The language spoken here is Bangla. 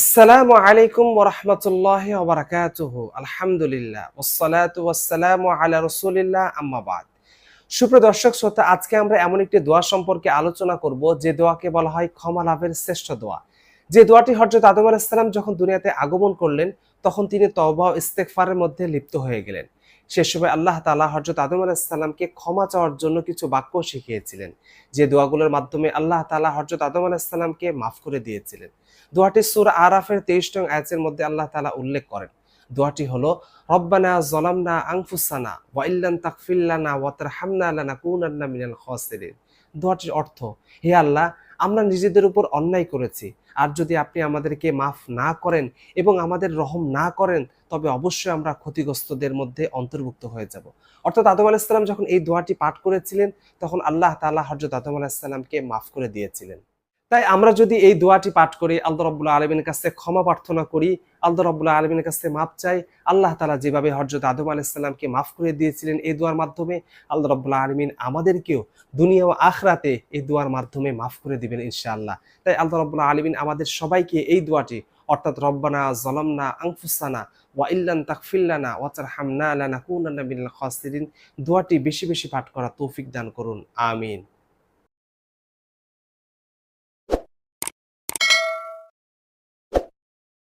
আসসালামু আলাইকুম ওরহমতুল্লাহ ওবরাকাতুহ আলহামদুলিল্লাহ। ওসালাতু ওয়াসসালামু আলা রসুলিল্লাহ। আম্মাবাদ সুপ্রিয় দর্শক, শ্রোতা, আজকে আমরা এমন একটি দোয়া সম্পর্কে আলোচনা করব। যে দোয়াকে বলা হয় ক্ষমা লাভের শ্রেষ্ঠ দোয়া। যে দোয়াটি হজরত আদম আলাইসালাম যখন দুনিয়াতে আগমন করলেন, তখন তিনি তবা ইস্তেকফারের মধ্যে লিপ্ত হয়ে গেলেন। সে সময় আল্লাহ তালা হজরত আদম আলাইসাল্লামকে ক্ষমা চাওয়ার জন্য কিছু বাক্য শিখিয়েছিলেন, যে দোয়াগুলোর মাধ্যমে আল্লাহ তালা হজরত আদম আলাইসাল্লামকে মাফ করে দিয়েছিলেন। দোয়াটি সুর আরাফের তেইশ নং আয়াতের মধ্যে আল্লাহ তালা উল্লেখ করেন। দোয়াটি হলো, রব্বানা জলামনা আংফুসানা ওয়া ইল্লাম তাকফিল্লানা ওয়া তারহামনা লানাকুনান্না মিনাল খাসিরিন। দোয়াটির অর্থ, হে আল্লাহ, আমরা নিজেদের উপর অন্যায় করেছি। আর যদি আপনি আমাদেরকে মাফ না করেন এবং আমাদের রহম না করেন, তবে অবশ্যই আমরা ক্ষতিগ্রস্তদের মধ্যে অন্তর্ভুক্ত হয়ে যাব। অর্থাৎ আদম আলাহিসাল্লাম যখন এই দোয়াটি পাঠ করেছিলেন, তখন আল্লাহ তাআলা হজরত আদম আলাহিসাল্লামকে মাফ করে দিয়েছিলেন। তাই আমরা যদি এই দোয়াটি পাঠ করি, আল্লাহ রব্বুল্লাহ আলমিনের কাছে ক্ষমা প্রার্থনা করি, আল্লাহ রব্বুল্লাহ আলমিনের কাছে মাফ চাই, আল্লাহ তালা যেভাবে হরজত আদম আলাইসাল্লামকে মাফ করে দিয়েছিলেন এই দোয়ার মাধ্যমে, আল্লাহ রব্বুল্লাহ আলমিন আমাদেরকেও দুনিয়া ও আখরাতে এই দোয়ার মাধ্যমে মাফ করে দিবেন ইনশাআল্লাহ। তাই আল্লাহ রব্বুল্লাহ আলমিন আমাদের সবাইকে এই দোয়াটি, অর্থাৎ রব্বানা জলামনা আংফুসানা ওয়া ইল্লান তাকফিল্লানা ওয়াচার হামনা লানাকুনান্না মিনাল খাসিরিন, দোয়াটি বেশি বেশি পাঠ করা তৌফিক দান করুন। আমিন।